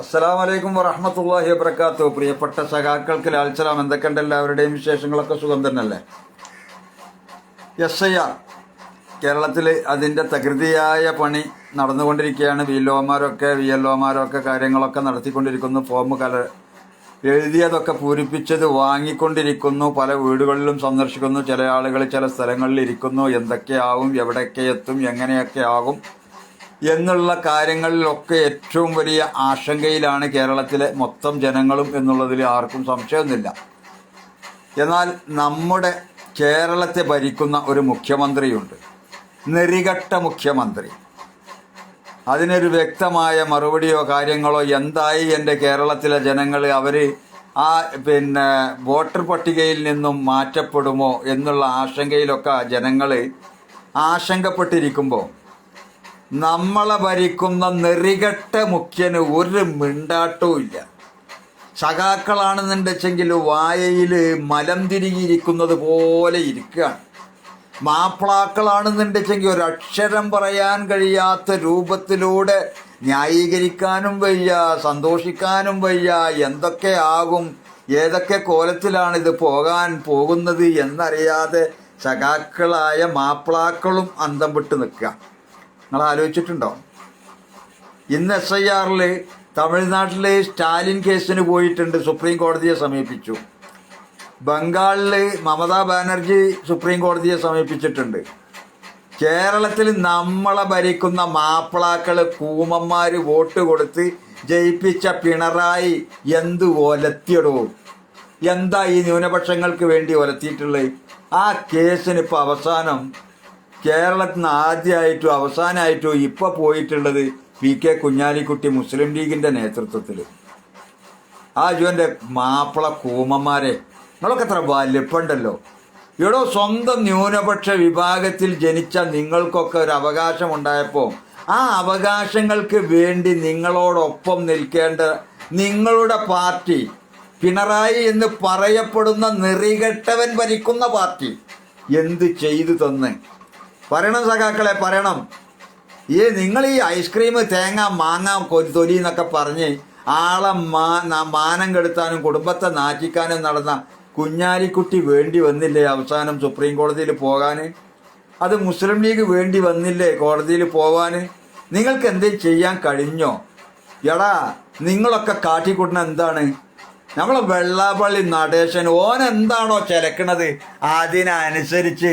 അസ്സലാം വലൈക്കും വറഹമത്തല്ലാഹി വബർക്കാത്തു പ്രിയപ്പെട്ട സഖാക്കൾക്ക് ലാൽസലാം എന്തൊക്കെയുണ്ട് എല്ലാവരുടെയും വിശേഷങ്ങളൊക്കെ? സുഖം തന്നെയല്ലേ? എസ് ഐ ആർ കേരളത്തിൽ അതിന്റെ തകൃതിയായ പണി നടന്നുകൊണ്ടിരിക്കുകയാണ്. വി എൽ വി എൽ ഒമാരൊക്കെ കാര്യങ്ങളൊക്കെ നടത്തിക്കൊണ്ടിരിക്കുന്നു. ഫോം കല എഴുതിയതൊക്കെ പൂരിപ്പിച്ചത് വാങ്ങിക്കൊണ്ടിരിക്കുന്നു. പല വീടുകളിലും സന്ദർശിക്കുന്നു. ചില ആളുകൾ ചില സ്ഥലങ്ങളിൽ ഇരിക്കുന്നു. എന്തൊക്കെയാവും എവിടെയൊക്കെ എത്തും എങ്ങനെയൊക്കെ ആകും? എന്നുള്ള കാര്യങ്ങളിലൊക്കെ ഏറ്റവും വലിയ ആശങ്കയിലാണ് കേരളത്തിലെ മൊത്തം ജനങ്ങളും എന്നുള്ളതിൽ ആർക്കും സംശയമൊന്നുമില്ല. എന്നാൽ നമ്മുടെ കേരളത്തെ ഭരിക്കുന്ന ഒരു മുഖ്യമന്ത്രിയുണ്ട്. നെറികട്ട മുഖ്യമന്ത്രി. അതിനൊരു വ്യക്തമായ മറുപടിയോ കാര്യങ്ങളോ എന്തായി എന്റെ കേരളത്തിലെ ജനങ്ങൾ അവർ ആ പിന്നെ വോട്ടർ പട്ടികയിൽ നിന്നും മാറ്റപ്പെടുമോ എന്നുള്ള ആശങ്കയിലൊക്കെ ജനങ്ങൾ ആശങ്കപ്പെട്ടിരിക്കുമ്പോൾ നമ്മളെ ഭരിക്കുന്ന നെറികെട്ട മുഖ്യന് ഒരു മിണ്ടാട്ടവും ഇല്ല. സഖാക്കളാണെന്നുണ്ടെച്ചെങ്കിൽ വായയിൽ മലം തിരികിയിരിക്കുന്നത് പോലെ ഇരിക്കുകയാണ്. മാപ്പിളാക്കളാണെന്നുണ്ടെച്ചെങ്കിൽ ഒരക്ഷരം പറയാൻ കഴിയാത്ത രൂപത്തിലൂടെ ന്യായീകരിക്കാനും വയ്യ സന്തോഷിക്കാനും വയ്യ എന്തൊക്കെ ആകും ഏതൊക്കെ കോലത്തിലാണ് ഇത് പോകാൻ പോകുന്നത് എന്നറിയാതെ സഖാക്കളായ മാപ്പിളാക്കളും അന്തം വിട്ട് നിൽക്കുക. നിങ്ങൾ ആലോചിച്ചിട്ടുണ്ടോ ഇന്ന് എസ് ഐ ആറിൽ തമിഴ്നാട്ടിലെ സ്റ്റാലിൻ കേസിന് പോയിട്ടുണ്ട് സുപ്രീം കോടതിയെ സമീപിച്ചു. ബംഗാളിൽ മമതാ ബാനർജി സുപ്രീം കോടതിയെ സമീപിച്ചിട്ടുണ്ട്. കേരളത്തിൽ നമ്മളെ ഭരിക്കുന്ന മാപ്പിളാക്കൾ കൂമന്മാർ വോട്ട് കൊടുത്ത് ജയിപ്പിച്ച പിണറായി എന്ത് ഒലത്തിയടോ? എന്താ ഈ ന്യൂനപക്ഷങ്ങൾക്ക് വേണ്ടി ഒലത്തിയിട്ടുള്ളത്? ആ കേസിന് ഇപ്പൊ അവസാനം കേരളത്തിൽ നിന്ന് ആദ്യമായിട്ടും അവസാനമായിട്ടും ഇപ്പൊ പോയിട്ടുള്ളത് പി കെ കുഞ്ഞാലിക്കുട്ടി മുസ്ലിം ലീഗിന്റെ നേതൃത്വത്തിൽ ആ ജോന്റെ മാപ്പിള കൂമന്മാരെ. നിങ്ങളൊക്കെ എത്ര വലിപ്പുണ്ടല്ലോ. ഇവിടെ സ്വന്തം ന്യൂനപക്ഷ വിഭാഗത്തിൽ ജനിച്ച നിങ്ങൾക്കൊക്കെ ഒരു അവകാശം ഉണ്ടായപ്പോൾ ആ അവകാശങ്ങൾക്ക് വേണ്ടി നിങ്ങളോടൊപ്പം നിൽക്കേണ്ട നിങ്ങളുടെ പാർട്ടി പിണറായി എന്ന് പറയപ്പെടുന്ന നിറികെട്ടവൻ ഭരിക്കുന്ന പാർട്ടി എന്ത് ചെയ്തു തന്ന്? പറയണം സഖാക്കളെ പറയണം. ഈ നിങ്ങൾ ഈ ഐസ്ക്രീം തേങ്ങ മാങ്ങ തൊലി എന്നൊക്കെ പറഞ്ഞ് ആളെ മാ മാനം കെടുത്താനും കുടുംബത്തെ നാറ്റിക്കാനും നടന്ന കുഞ്ഞാലിക്കുട്ടി വേണ്ടി വന്നില്ലേ അവസാനം സുപ്രീം കോടതിയിൽ പോകാൻ? അത് മുസ്ലിം ലീഗ് വേണ്ടി വന്നില്ലേ കോടതിയിൽ പോവാൻ നിങ്ങൾക്ക് എന്തെങ്കിലും ചെയ്യാൻ കഴിഞ്ഞോ? എടാ നിങ്ങളൊക്കെ കാട്ടിക്കൂട്ടുന്ന എന്താണ്? നമ്മളെ വെള്ളാപ്പള്ളി നടേശൻ ഓൻ എന്താണോ ചിലക്കണത്? അതിനനുസരിച്ച്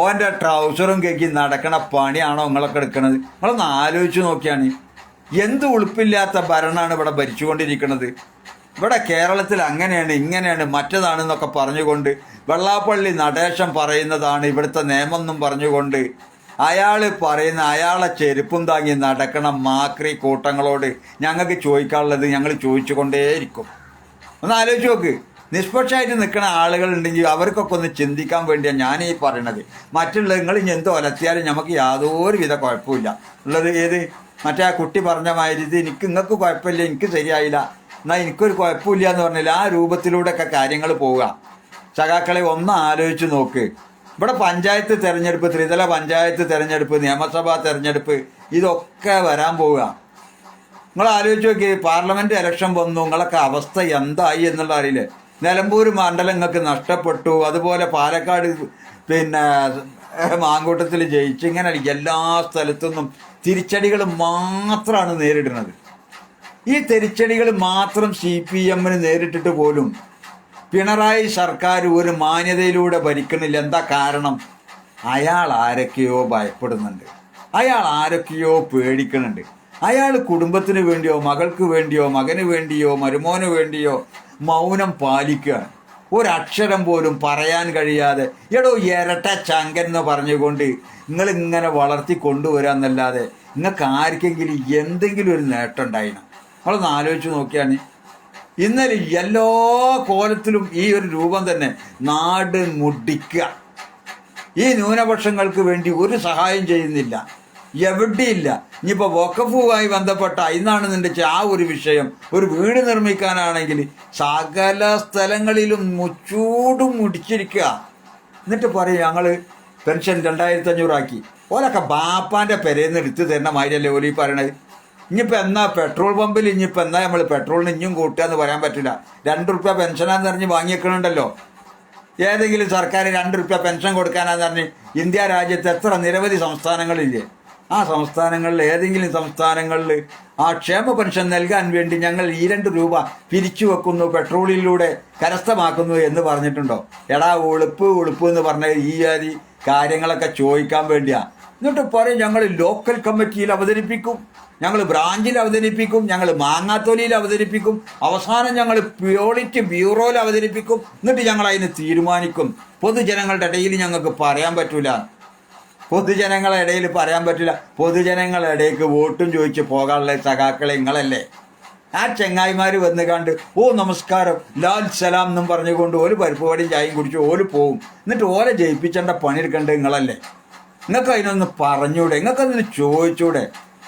ഓന്റെ ട്രൗസറും കേക്കി നടക്കണ പണിയാണോ നിങ്ങളൊക്കെ എടുക്കണത്? നിങ്ങളൊന്ന് ആലോചിച്ച് നോക്കിയാണ്. എന്ത് ഉളുപ്പില്ലാത്ത ഭരണമാണ് ഇവിടെ ഭരിച്ചുകൊണ്ടിരിക്കുന്നത് ഇവിടെ കേരളത്തിൽ അങ്ങനെയാണ് ഇങ്ങനെയാണ് മറ്റേതാണെന്നൊക്കെ പറഞ്ഞുകൊണ്ട് വെള്ളാപ്പള്ളി നടേശൻ പറയുന്നതാണ് ഇവിടുത്തെ നിയമം എന്നും പറഞ്ഞുകൊണ്ട് അയാൾ പറയുന്ന അയാളെ ചെരുപ്പും താങ്ങി നടക്കണം മാക്രി കൂട്ടങ്ങളോട് ഞങ്ങൾക്ക് ചോദിക്കാനുള്ളത് ഞങ്ങൾ ചോദിച്ചുകൊണ്ടേയിരിക്കും. ഒന്ന് ആലോചിച്ച് നോക്ക്. നിഷ്പക്ഷമായിട്ട് നിൽക്കുന്ന ആളുകളുണ്ടെങ്കിൽ അവർക്കൊക്കെ ഒന്ന് ചിന്തിക്കാൻ വേണ്ടിയാണ് ഞാൻ ഈ പറയണത്. മറ്റുള്ള നിങ്ങൾ ഇനി എന്ത് ഒലത്തിയാലും നമുക്ക് യാതൊരു വിധ കുഴപ്പമില്ല ഉള്ളത് ഏത്? മറ്റേ ആ കുട്ടി പറഞ്ഞ മാതിരി ഇത് എനിക്ക് നിങ്ങൾക്ക് കുഴപ്പമില്ല എനിക്ക് ശരിയായില്ല. എന്നാൽ എനിക്കൊരു കുഴപ്പമില്ല എന്ന് പറഞ്ഞില്ല ആ രൂപത്തിലൂടെ ഒക്കെ കാര്യങ്ങൾ പോവുക. സഖാക്കളെ ഒന്ന് ആലോചിച്ച് നോക്ക്. ഇവിടെ പഞ്ചായത്ത് തിരഞ്ഞെടുപ്പ് ത്രിതല പഞ്ചായത്ത് തിരഞ്ഞെടുപ്പ് നിയമസഭാ തിരഞ്ഞെടുപ്പ് ഇതൊക്കെ വരാൻ പോവുക. നിങ്ങൾ ആലോചിച്ച് നോക്കി പാർലമെന്റ് ഇലക്ഷൻ വന്നു നിങ്ങളൊക്കെ അവസ്ഥ എന്തായി എന്നുള്ള അറിയില്ലേ? നിലമ്പൂർ മണ്ഡലം നിങ്ങൾക്ക് നഷ്ടപ്പെട്ടു അതുപോലെ പാലക്കാട് പിന്നെ മാങ്കൂട്ടത്തിൽ ജയിച്ചു ഇങ്ങനെ എല്ലാ സ്ഥലത്തുനിന്നും തിരിച്ചടികൾ മാത്രമാണ് നേരിടുന്നത്. ഈ തിരിച്ചടികൾ മാത്രം സി പി എമ്മിന് നേരിട്ടിട്ട് പോലും പിണറായി സർക്കാർ ഒരു മാന്യതയിലൂടെ ഭരിക്കണില്ല എന്താ കാരണം? അയാൾ ആരൊക്കെയോ ഭയപ്പെടുന്നുണ്ട്. അയാൾ ആരൊക്കെയോ പേടിക്കുന്നുണ്ട്. അയാൾ കുടുംബത്തിന് വേണ്ടിയോ മകൾക്ക് വേണ്ടിയോ മകന് വേണ്ടിയോ മരുമോന് വേണ്ടിയോ മൗനം പാലിക്കുകയാണ് ഒരക്ഷരം പോലും പറയാൻ കഴിയാതെ എടോ ഇരട്ട ചങ്കൻ എന്ന് പറഞ്ഞുകൊണ്ട് നിങ്ങളിങ്ങനെ വളർത്തി വളർത്തി കൊണ്ടുവരാന്നല്ലാതെ നിങ്ങൾക്ക് ആർക്കെങ്കിലും എന്തെങ്കിലും ഒരു നേട്ടം ഉണ്ടായിരുന്നു നമ്മളൊന്ന് ആലോചിച്ച് നോക്കിയാണ്. ഇന്നലെ എല്ലാ കോലത്തിലും ഈ ഒരു രൂപം തന്നെ നാട് മുടിക്കുക. ഈ ന്യൂനപക്ഷങ്ങൾക്ക് വേണ്ടി ഒരു സഹായം ചെയ്യുന്നില്ല. എവിടെയില്ല. ഇനിയിപ്പോൾ വക്കഫുമായി ബന്ധപ്പെട്ട ഇന്നാണ് നിന്റെ ആ ഒരു വിഷയം. ഒരു വീട് നിർമ്മിക്കാനാണെങ്കിൽ സകല സ്ഥലങ്ങളിലും മുച്ചൂടും മുടിച്ചിരിക്കുക. എന്നിട്ട് പറയും ഞങ്ങൾ പെൻഷൻ രണ്ടായിരത്തി അഞ്ഞൂറാക്കി ഓലൊക്കെ ബാപ്പാന്റെ പെരേന്ന് എടുത്ത് തരുന്ന മാതിരിയല്ലേ ഓലി പറയണത്. ഇനിയിപ്പോൾ എന്നാ പെട്രോൾ പമ്പിൽ ഇനിയിപ്പോൾ എന്നാ നമ്മൾ പെട്രോളിന് ഇനിയും കൂട്ടുക എന്ന് പറയാൻ പറ്റില്ല. രണ്ട് റുപ്യ പെൻഷനാന്ന് പറഞ്ഞ് വാങ്ങിയേക്കണുണ്ടല്ലോ. ഏതെങ്കിലും സർക്കാർ രണ്ട് റുപ്യ പെൻഷൻ കൊടുക്കാനാന്ന് പറഞ്ഞ് ഇന്ത്യ രാജ്യത്ത് എത്ര നിരവധി സംസ്ഥാനങ്ങളില്ലേ? ആ സംസ്ഥാനങ്ങളിൽ ഏതെങ്കിലും സംസ്ഥാനങ്ങളിൽ ആ ക്ഷേമ പെൻഷൻ നൽകാൻ വേണ്ടി ഞങ്ങൾ ഈ രണ്ട് രൂപ പിരിച്ചു വെക്കുന്നു പെട്രോളിലൂടെ കരസ്ഥമാക്കുന്നു എന്ന് പറഞ്ഞിട്ടുണ്ടോ? എടാ ഉളുപ്പ് ഉളുപ്പ് എന്ന് പറഞ്ഞ ഈ ജാതി കാര്യങ്ങളൊക്കെ ചോദിക്കാൻ വേണ്ടിയാ. എന്നിട്ട് പറയും ഞങ്ങൾ ലോക്കൽ കമ്മിറ്റിയിൽ അവതരിപ്പിക്കും ഞങ്ങൾ ബ്രാഞ്ചിൽ അവതരിപ്പിക്കും ഞങ്ങൾ മാങ്ങാത്തൊലിയിൽ അവതരിപ്പിക്കും അവസാനം ഞങ്ങൾ പ്യോളിറ്റി ബ്യൂറോയിൽ അവതരിപ്പിക്കും. എന്നിട്ട് ഞങ്ങൾ അതിന് തീരുമാനിക്കും. പൊതുജനങ്ങളുടെ ഇടയിൽ ഞങ്ങൾക്ക് പറയാൻ പറ്റൂല. പൊതുജനങ്ങളുടെ ഇടയിൽ പറയാൻ പറ്റില്ല. പൊതുജനങ്ങളുടെ ഇടയ്ക്ക് വോട്ടും ചോദിച്ച് പോകാനുള്ള സഖാക്കളെ നിങ്ങളല്ലേ? ആ ചെങ്ങായിമാർ വന്ന് കണ്ട് ഓ നമസ്കാരം ലാൽ സലാം എന്നും പറഞ്ഞുകൊണ്ട് ഒരു പരിപ്പ് വടിയും ചായയും കുടിച്ച് ഓൽ പോവും. എന്നിട്ട് ഓലെ ജയിപ്പിച്ചേണ്ട പണിയെടുക്കേണ്ടത് നിങ്ങളല്ലേ? നിങ്ങൾക്ക് അതിനൊന്ന് പറഞ്ഞൂടെ? നിങ്ങൾക്ക് അതിന് ചോദിച്ചൂടെ?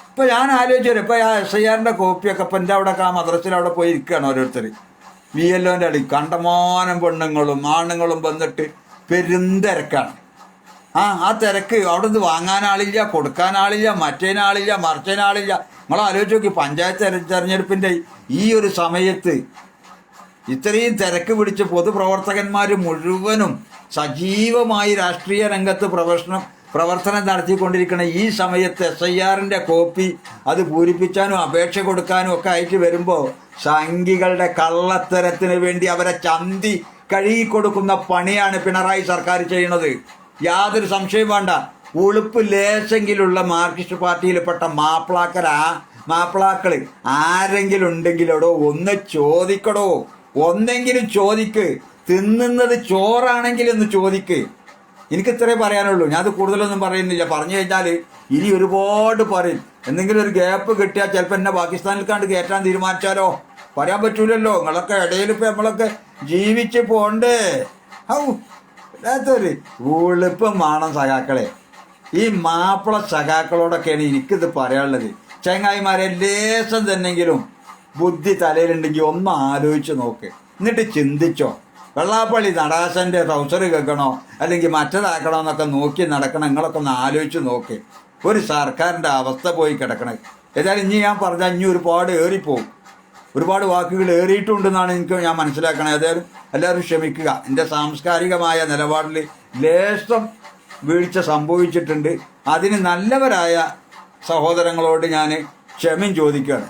ഇപ്പം ഞാൻ ആലോചിച്ചു ഇപ്പം ആ എസ് ഐ ആറിന്റെ കോപ്പിയൊക്കെ ഇപ്പം എന്റെ അവിടെ ആ മദ്രസിൽ അവിടെ പോയി ഇരിക്കുകയാണ് ഓരോരുത്തർ വി എല്ലോന്റെ അടി കണ്ടമാനം പെണ്ണുങ്ങളും ആണുങ്ങളും വന്നിട്ട് പെരുന്തിരക്കാണ്. ആ ആ തിരക്ക് അവിടെ നിന്ന് കൊടുക്കാൻ ആളില്ല മറ്റേനാളില്ല മറിച്ചേനാളില്ല. നമ്മൾ ആലോചിച്ച് നോക്കി പഞ്ചായത്ത് തെരഞ്ഞെടുപ്പിന്റെ ഈ ഒരു സമയത്ത് ഇത്രയും തിരക്ക് പിടിച്ച് പൊതുപ്രവർത്തകന്മാർ മുഴുവനും സജീവമായി രാഷ്ട്രീയ രംഗത്ത് പ്രവർത്തനം പ്രവർത്തനം നടത്തിക്കൊണ്ടിരിക്കുന്ന ഈ സമയത്ത് എസ് ഐ ആറിന്റെ കോപ്പി അത് പൂരിപ്പിക്കാനും അപേക്ഷ കൊടുക്കാനും ഒക്കെ ആയിട്ട് വരുമ്പോൾ സംഘികളുടെ കള്ളത്തരത്തിന് വേണ്ടി അവരെ ചന്തി കഴുകി കൊടുക്കുന്ന പണിയാണ് പിണറായി സർക്കാർ ചെയ്യുന്നത്. യാതൊരു സംശയം വേണ്ട. ഉളുപ്പ് ലേശെങ്കിലുള്ള മാർക്സിസ്റ്റ് പാർട്ടിയിൽപ്പെട്ട മാപ്പിളാക്കരാ മാപ്പിളാക്കൾ ആരെങ്കിലും ഉണ്ടെങ്കിലോടോ ഒന്ന് ചോദിക്കടോ. ഒന്നെങ്കിലും ചോദിക്ക്. തിന്നുന്നത് ചോറാണെങ്കിൽ ഒന്ന് ചോദിക്ക്. എനിക്ക് ഇത്രേ പറയാനുള്ളൂ. ഞാൻ അത് കൂടുതലൊന്നും പറയുന്നില്ല. പറഞ്ഞു കഴിഞ്ഞാൽ ഇനി ഒരുപാട് പറയും. എന്തെങ്കിലും ഒരു ഗ്യാപ്പ് കിട്ടിയാൽ ചിലപ്പോൾ എന്നെ പാകിസ്ഥാനിൽ കണ്ട് കയറ്റാൻ തീരുമാനിച്ചാലോ? പറയാൻ പറ്റൂലല്ലോ. നിങ്ങളൊക്കെ ഇടയിൽ ഇപ്പം നമ്മളൊക്കെ ജീവിച്ച് പോണ്ടേ. ഔ വല്ലാത്തൊരു ഉളുപ്പം വേണം സഖാക്കളെ. ഈ മാപ്പിള സഖാക്കളോടൊക്കെയാണ് എനിക്കിത് പറയാനുള്ളത്. ചങ്ങായിമാരെ ലേശം തന്നെങ്കിലും ബുദ്ധി തലയിലുണ്ടെങ്കിൽ ഒന്ന് ആലോചിച്ച് നോക്ക്. എന്നിട്ട് ചിന്തിച്ചോ. വെള്ളാപ്പള്ളി നടാശന്റെ ട്രൗസർ കേൾക്കണോ? അല്ലെങ്കിൽ മറ്റേതാക്കണോ എന്നൊക്കെ നോക്കി നടക്കണം. നിങ്ങളൊക്കെ ഒന്ന് ആലോചിച്ച് നോക്ക്. ഒരു സർക്കാരിന്റെ അവസ്ഥ പോയി കിടക്കണേ. ഏതായാലും ഇനി ഞാൻ പറഞ്ഞാൽ ഇനി ഒരുപാട് ഏറിപ്പോവും. ഒരുപാട് വാക്കുകൾ ഏറിയിട്ടുണ്ടെന്നാണ് എനിക്ക് ഞാൻ മനസ്സിലാക്കണത്. ഏതായാലും എല്ലാവരും ക്ഷമിക്കുക. എന്റെ സാംസ്കാരികമായ നിലപാടിൽ ലേശം വീഴ്ച സംഭവിച്ചിട്ടുണ്ട്. അതിന് നല്ലവരായ സഹോദരങ്ങളോട് ഞാൻ ക്ഷമയും ചോദിക്കുകയാണ്.